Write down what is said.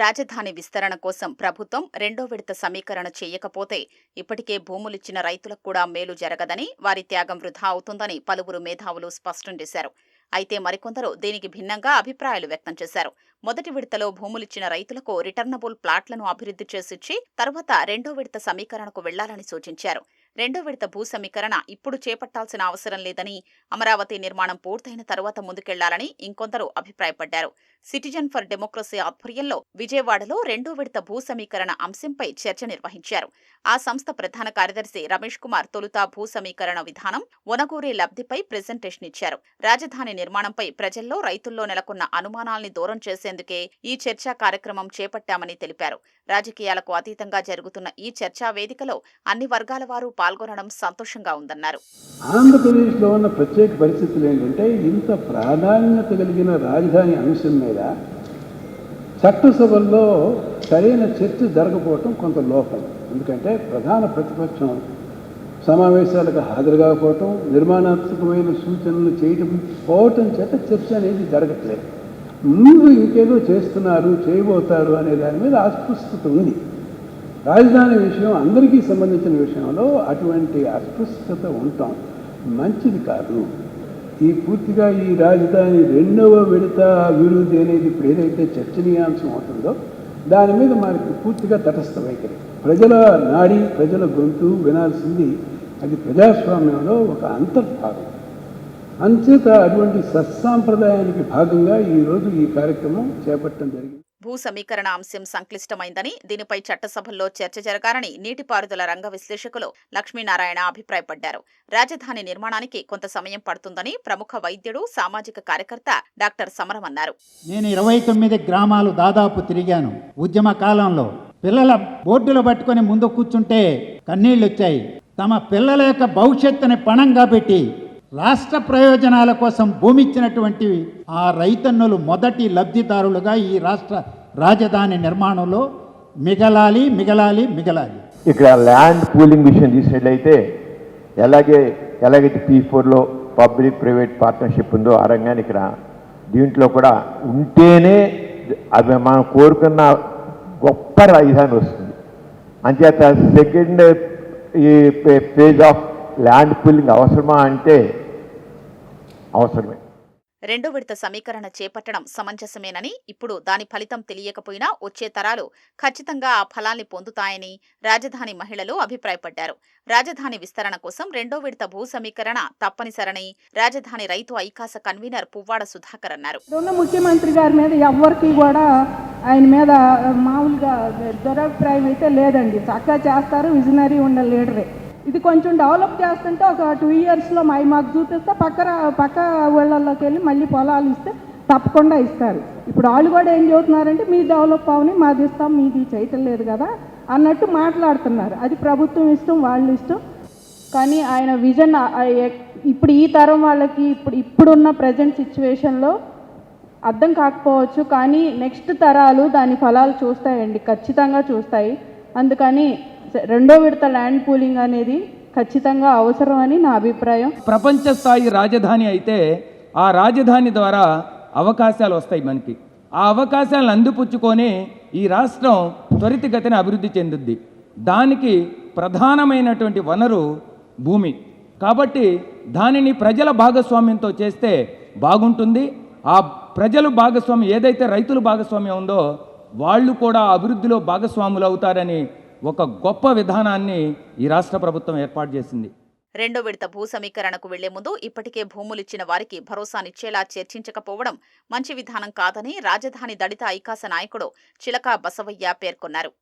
రాజధాని విస్తరణ కోసం ప్రభుత్వం రెండో విడత సమీకరణ చేయకపోతే ఇప్పటికే భూములిచ్చిన రైతులకు కూడా మేలు జరగదని వారి త్యాగం వృధా అవుతుందని పలువురు మేధావులు స్పష్టం చేశారు. అయితే మరికొందరు దీనికి భిన్నంగా అభిప్రాయాలు వ్యక్తం చేశారు. మొదటి విడతలో భూములిచ్చిన రైతులకు రిటర్నబుల్ ప్లాట్లను అభివృద్ధి చేసిచ్చి తర్వాత రెండో విడత సమీకరణకు వెళ్ళాలని సూచించారు. రెండో విడత భూ సమీకరణ ఇప్పుడు చేపట్టాల్సిన అవసరం లేదని అమరావతి నిర్మాణం పూర్తయిన తర్వాత ముందుకెళ్ళాలని ఇంకొందరు అభిప్రాయపడ్డారు. సిటిజన్ ఫర్ డెమోక్రసీ ఆధ్వర్యంలో విజయవాడలో రెండో విడత భూ సమీకరణ అంశంపై చర్చ నిర్వహించారు. ఆ సంస్థ ప్రధాన కార్యదర్శి రమేష్ కుమార్ తొలుత భూ సమీకరణ విధానం ఒనగూరే లబ్ధిపై ప్రెజెంటేషన్ ఇచ్చారు. రాజధాని నిర్మాణంపై ప్రజల్లో రైతుల్లో నెలకొన్న అనుమానాల్ని దూరం చేసేందుకే ఈ చర్చా కార్యక్రమం చేపట్టామని తెలిపారు. రాజకీయాలకు అతీతంగా జరుగుతున్న ఈ చర్చా వేదికలో అన్ని వర్గాల వారు పాల్గొనడం సంతోషంగా ఉందన్నారు. ఆంధ్రప్రదేశ్లో ఉన్న ప్రత్యేక పరిస్థితులు ఏంటంటే ఇంత ప్రాధాన్యత కలిగిన రాజధాని అంశం మీద చట్టసభల్లో సరైన చర్చ జరగకపోవటం కొంత లోపం. ఎందుకంటే ప్రధాన ప్రతిపక్షం సమావేశాలకు హాజరు కాకపోవటం నిర్మాణాత్మకమైన సూచనలు చేయడం పోవటం చేత చర్చ అనేది జరగట్లేదు. ముందు ఇంకేదో చేస్తున్నారు చేయబోతారు అనే దాని మీద అస్పష్టత ఉంది. రాజధాని విషయం అందరికీ సంబంధించిన విషయంలో అటువంటి అస్పృశ్యత ఉండటం మంచిది కాదు. ఈ పూర్తిగా ఈ రాజధాని రెండవ విడత అభివృద్ధి అనేది ఇప్పుడు ఏదైతే చర్చనీయాంశం అవుతుందో దాని మీద మనకి పూర్తిగా తటస్థ వైఖరి. ప్రజల నాడి ప్రజల గొంతు వినాల్సింది అది ప్రజాస్వామ్యంలో ఒక అంతర్భాగం. అంచేత అటువంటి సత్సాంప్రదాయానికి భాగంగా ఈరోజు ఈ కార్యక్రమం చేపట్టడం జరిగింది. భూ సమీకరణ అంశం సంక్లిష్టమైందని దీనిపై చట్టసభల్లో చర్చ జరగాలని నీటిపారుదల రంగ విశ్లేషకులు లక్ష్మీనారాయణ అభిప్రాయపడ్డారు. రాజధాని నిర్మాణానికి కొంత సమయం పడుతుందని ప్రముఖ వైద్యుడు సామాజిక కార్యకర్త డాక్టర్ సమరం అన్నారు నేను ఇరవై తొమ్మిది గ్రామాలు దాదాపు తిరిగాను. ఉద్యమ కాలంలో పిల్లల బోర్డులు పట్టుకొని ముందు కూర్చుంటే కన్నీళ్ళు వచ్చాయి తమ పిల్లల యొక్క భవిష్యత్తుని పణంగా పెట్టి రాష్ట్ర ప్రయోజనాల కోసం భూమి ఇచ్చినటువంటి ఆ రైతన్నులు మొదటి లబ్ధిదారులుగా ఈ రాష్ట్ర రాజధాని నిర్మాణంలో మిగలాలి మిగలాలి మిగలాలి. ఇక్కడ ల్యాండ్ పూలింగ్ విషయం తీసినట్లయితే ఎలాగే ఎలాగైతే పీ ఫోర్లో పబ్లిక్ ప్రైవేట్ పార్ట్నర్షిప్ ఉందో ఆ రంగాన్ని ఇక్కడ దీంట్లో కూడా ఉంటేనే అవి మనం కోరుకున్న గొప్ప రాజధాని వస్తుంది. అంచేత సెకండ్ ఈ ఫేజ్ ఆఫ్ ల్యాండ్ పూలింగ్ అవసరమా అంటే అవసరమే. రెండో విడత సమీకరణ చేపట్టడం సమంజసమేనని ఇప్పుడు దాని ఫలితం తెలియకపోయినా వచ్చే తరాలు ఖచ్చితంగా ఆ ఫలాల్ని పొందుతాయని రాజధాని మహిళలు అభిప్రాయపడ్డారు. రాజధాని విస్తరణ కోసం రెండో విడత భూ సమీకరణ తప్పనిసరని రాజధాని రైతు ఐకాస కన్వీనర్ పువ్వాడ సుధాకర్ అన్నారు. ముఖ్యమంత్రి గారి మీద ఎవ్వరికి కూడా ఆయన మీద మామూలుగా దురభిప్రాయం అయితే లేదండి. చక్కగా చేస్తారు విజనరీ ఉన్న లీడరే. ఇది కొంచెం డెవలప్ చేస్తుంటే ఒక టూ ఇయర్స్లో మై మాకు చూపిస్తే పక్క పక్క ఊళ్ళల్లోకి వెళ్ళి మళ్ళీ పొలాలు ఇస్తే తప్పకుండా ఇస్తారు. ఇప్పుడు వాళ్ళు కూడా ఏం చెబుతున్నారంటే మీ డెవలప్ అవని మాది ఇస్తాం మీది చేయటం లేదు కదా అన్నట్టు మాట్లాడుతున్నారు. అది ప్రభుత్వం ఇష్టం వాళ్ళు ఇష్టం. కానీ ఆయన విజన్ ఇప్పుడు ఈ తరం వాళ్ళకి ఇప్పుడు ఇప్పుడున్న ప్రజెంట్ సిచ్యువేషన్లో అర్థం కాకపోవచ్చు. కానీ నెక్స్ట్ తరాలు దాని ఫలాలు చూస్తాయండి. ఖచ్చితంగా చూస్తాయి. అందుకని రెండో విడత ల్యాండ్ పూలింగ్ అనేది ఖచ్చితంగా అవసరం అని నా అభిప్రాయం. ప్రపంచ స్థాయి రాజధాని అయితే ఆ రాజధాని ద్వారా అవకాశాలు వస్తాయి మనకి. ఆ అవకాశాలను అందిపుచ్చుకొని ఈ రాష్ట్రం త్వరితగతిన అభివృద్ధి చెందుద్ది. దానికి ప్రధానమైనటువంటి వనరు భూమి. కాబట్టి దానిని ప్రజల భాగస్వామ్యంతో చేస్తే బాగుంటుంది. ఆ ప్రజలు భాగస్వామ్యం ఏదైతే రైతుల భాగస్వామ్యం ఉందో వాళ్ళు కూడా అభివృద్ధిలో భాగస్వాములు అవుతారని ఒక గొప్ప విధానాన్ని ఈ రాష్ట్ర ప్రభుత్వం ఏర్పాటు చేసింది. రెండో విడత భూ సమీకరణకు వెళ్ళే ముందు ఇప్పటికే భూములిచ్చిన వారికి భరోసానిచ్చేలా చర్చించకపోవడం మంచి విధానం కాదని రాజధాని దళిత ఐకాస నాయకుడు చిలక బసవయ్య పేర్కొన్నారు.